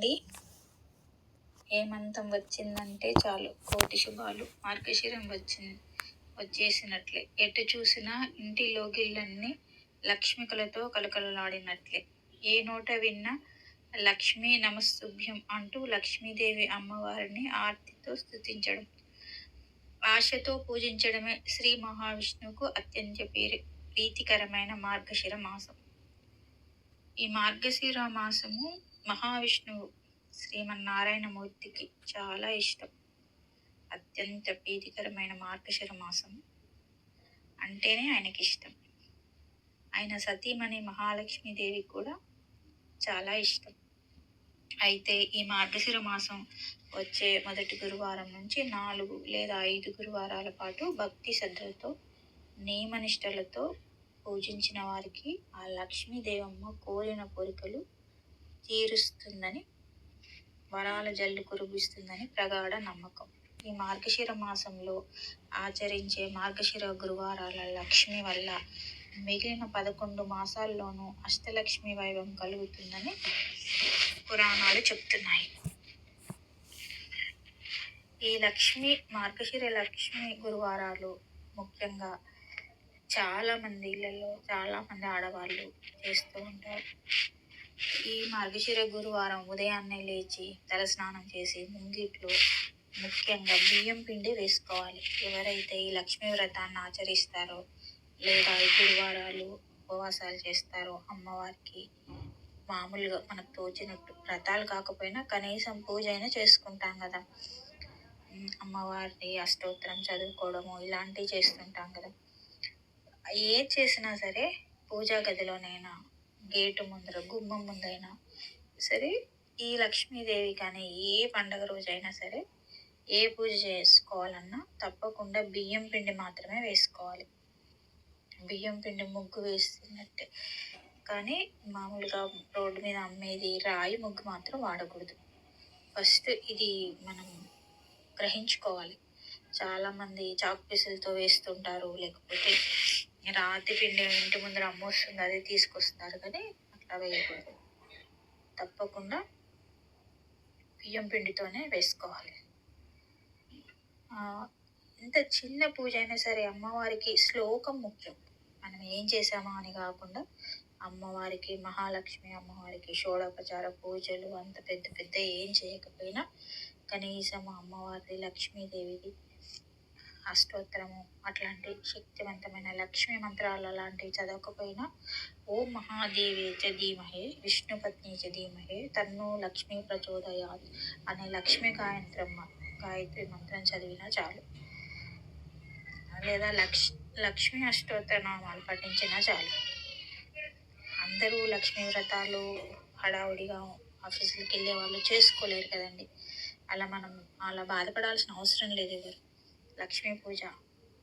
అండి ఏమంతం వచ్చిందంటే చాలు. కోటి శుభాలు. మార్గశిరం వచ్చింది వచ్చేసినట్లే. ఎటు చూసినా ఇంటి లోగిళ్ళన్నీ లక్ష్మికలతో కలకలలాడినట్లే. ఏ నోట విన్నా లక్ష్మీ నమస్తుభ్యం అంటూ లక్ష్మీదేవి అమ్మవారిని ఆర్తితో స్థుతించడం ఆశతో పూజించడమే శ్రీ మహావిష్ణువుకు అత్యంత పేరు ప్రీతికరమైన మార్గశిర మాసం. ఈ మార్గశిర మాసము మహావిష్ణువు శ్రీమన్నారాయణమూర్తికి చాలా ఇష్టం. అత్యంత ప్రీతికరమైన మార్గశిర మాసం అంటేనే ఆయనకి ఇష్టం ఆయన సతీమణి మహాలక్ష్మీదేవి కూడా చాలా ఇష్టం. అయితే ఈ మార్గశిర మాసం వచ్చే మొదటి గురువారం నుంచి నాలుగు లేదా ఐదు గురువారాల పాటు భక్తి శ్రద్ధలతో నియమనిష్టలతో పూజించిన వారికి ఆ లక్ష్మీదేవమ్మ కోరిన కోరికలు తీరుస్తుందని వరాల జల్లు కురిపిస్తుందని ప్రగాఢ నమ్మకం. ఈ మార్గశిర మాసంలో ఆచరించే మార్గశిర గురువారాల లక్ష్మి వల్ల మిగిలిన పదకొండు మాసాల్లోనూ అష్టలక్ష్మి వైభవం కలుగుతుందని పురాణాలు చెప్తున్నాయి. ఈ లక్ష్మి మార్గశిర లక్ష్మి గురువారాలు ముఖ్యంగా చాలామంది ఇళ్ళల్లో చాలామంది ఆడవాళ్ళు చేస్తూ ఉంటారు. ఈ మార్గశిర గురువారం ఉదయాన్నే లేచి తలస్నానం చేసి ముంగిట్లో ముఖ్యంగా బియ్యం పిండి వేసుకోవాలి. ఎవరైతే ఈ లక్ష్మీ వ్రతాన్ని ఆచరిస్తారో లేదా ఈ గురువారాలు ఉపవాసాలు చేస్తారో అమ్మవారికి మామూలుగా మనకు తోచినట్టు వ్రతాలు కాకపోయినా కనీసం పూజ అయినా చేసుకుంటాం కదా. అమ్మవారిని అష్టోత్తరం చదువుకోవడము ఇలాంటివి చేస్తుంటాం కదా. ఏ చేసినా సరే పూజా గదిలోనైనా గేటు ముందర గుమ్మం ముందైనా సరే ఈ లక్ష్మీదేవి కానీ ఏ పండగ రోజైనా సరే ఏ పూజ చేసుకోవాలన్నా తప్పకుండా బియ్యం పిండి మాత్రమే వేసుకోవాలి. బియ్యం పిండి ముగ్గు వేస్తున్నట్టే. కానీ మామూలుగా రోడ్డు మీద అమ్మేది రాయి ముగ్గు మాత్రం వాడకూడదు. ఫస్ట్ ఇది మనం గ్రహించుకోవాలి. చాలామంది చాక్ పీసులతో వేస్తుంటారు లేకపోతే రాతి పిండి ఇంటి ముందర అమ్మొస్తుంది అది తీసుకొస్తారు కానీ అట్లా వేయకూడదు. తప్పకుండా బియ్యం పిండితోనే వేసుకోవాలి. ఎంత చిన్న పూజ అయినా సరే అమ్మవారికి శ్లోకం ముఖ్యం. మనం ఏం చేసామా అని కాకుండా అమ్మవారికి మహాలక్ష్మి అమ్మవారికి షోడోపచార పూజలు అంత పెద్ద పెద్ద ఏం చేయకపోయినా కనీసం అమ్మవారి లక్ష్మీదేవిది అష్టోత్తరము అట్లాంటి శక్తివంతమైన లక్ష్మీ మంత్రాలు లాంటివి చదవకపోయినా ఓం మహాదేవే చ ధీమహే విష్ణుపత్ని చ ధీమహే తన్ను లక్ష్మీ ప్రచోదయాత్ అనే లక్ష్మీ గాయంత్రం గాయత్రి మంత్రం చదివినా చాలు. లేదా లక్ష్ లక్ష్మీ అష్టోత్తర నామాలు పఠించినా చాలు. అందరూ లక్ష్మీ వ్రతాలు హడావుడిగా ఆఫీసులకు వెళ్ళే వాళ్ళు చేసుకోలేరు కదండి. అలా మనం అలా బాధపడాల్సిన అవసరం లేదు ఎవరు. లక్ష్మీ పూజ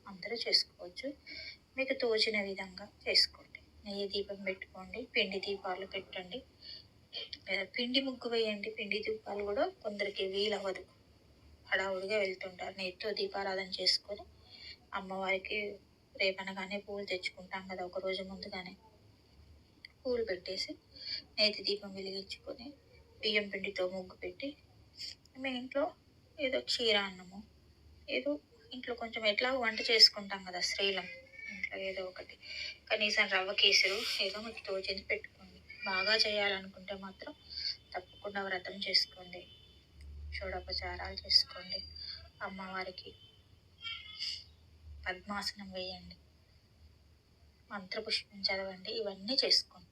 అందరూ చేసుకోవచ్చు. మీకు తోచిన విధంగా చేసుకోండి. నెయ్యి దీపం పెట్టుకోండి పిండి దీపాలు పెట్టండి. పిండి ముగ్గు వేయండి. పిండి దీపాలు కూడా కొందరికి వీలవ్వదు. హడావుడిగా వెళ్తుంటారు. నెయ్యితో దీపారాధన చేసుకొని అమ్మవారికి రేపనగానే పూలు తెచ్చుకుంటాం కదా ఒక రోజు ముందుగానే. పూలు పెట్టేసి నేతి దీపం వెలిగించుకొని బియ్యం పిండితో ముగ్గు పెట్టి మీ ఇంట్లో ఏదో క్షీరాన్నము ఏదో ఇంట్లో కొంచెం ఎట్లా వంట చేసుకుంటాం కదా స్త్రీలం. ఇంట్లో ఏదో ఒకటి. కనీసం రవ్వ కేసరు ఏదో మీకు తోచింది పెట్టుకోండి. బాగా చేయాలనుకుంటే మాత్రం తప్పకుండా వ్రతం చేసుకోండి. షోడోపచారాలు చేసుకోండి. అమ్మవారికి పద్మాసనం వేయండి. మంత్రపుష్పం చదవండి. ఇవన్నీ చేసుకోండి.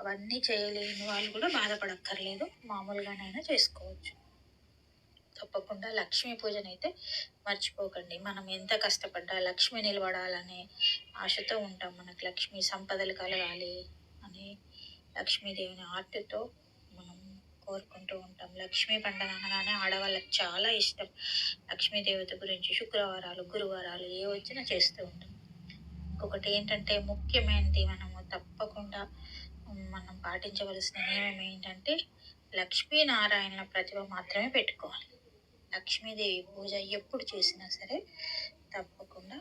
అవన్నీ చేయలేని వాళ్ళు కూడా బాధపడక్కర్లేదు. మామూలుగానైనా చేసుకోవచ్చు. తప్పకుండా లక్ష్మీ పూజనైతే మర్చిపోకండి. మనం ఎంత కష్టపడ్డా లక్ష్మి నిలబడాలనే ఆశతో ఉంటాం మనకు. లక్ష్మీ సంపదలు కలగాలి అని లక్ష్మీదేవిని ఆర్తితో మనం కోరుకుంటూ ఉంటాం. లక్ష్మీ పండుగ అనగానే ఆడవాళ్ళకి చాలా ఇష్టం. లక్ష్మీదేవత గురించి శుక్రవారాలు గురువారాలు ఏ వచ్చినా చేస్తూ ఉంటాం. ఇంకొకటి ఏంటంటే ముఖ్యమైనది మనము తప్పకుండా మనం పాటించవలసిన నియమం ఏంటంటే లక్ష్మీనారాయణ ప్రతిభ మాత్రమే పెట్టుకోవాలి. లక్ష్మీదేవి పూజ ఎప్పుడు చేసినా సరే తప్పకుండా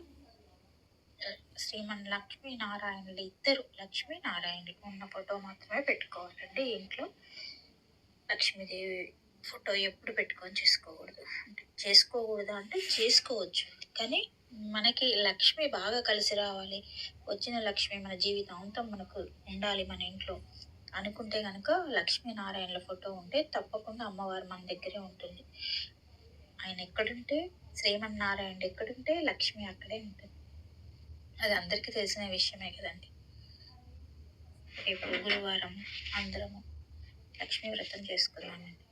శ్రీమన్ శ్రీమన్ లక్ష్మీనారాయణులు ఇద్దరు లక్ష్మీనారాయణులు ఉన్న ఫోటో మాత్రమే పెట్టుకోవాలండి. ఇంట్లో లక్ష్మీదేవి ఫోటో ఎప్పుడు పెట్టుకొని చేసుకోకూడదు. అంటే చేసుకోకూడదు అంటే చేసుకోవచ్చు. కానీ మనకి లక్ష్మి బాగా కలిసి రావాలి. వచ్చిన లక్ష్మి మన జీవితాంతం మనకు ఉండాలి మన ఇంట్లో. అనుకుంటే కనుక లక్ష్మీనారాయణుల ఫోటో ఉంటే తప్పకుండా అమ్మవారు మన దగ్గరే ఉంటుంది. ఆయన ఎక్కడుంటే శ్రీమన్నారాయణ ఎక్కడుంటే లక్ష్మి అక్కడే ఉంటుంది. అది అందరికీ తెలిసిన విషయమే కదండి. రేపు గురువారం అందరము లక్ష్మీ వ్రతం చేసుకుందామండి.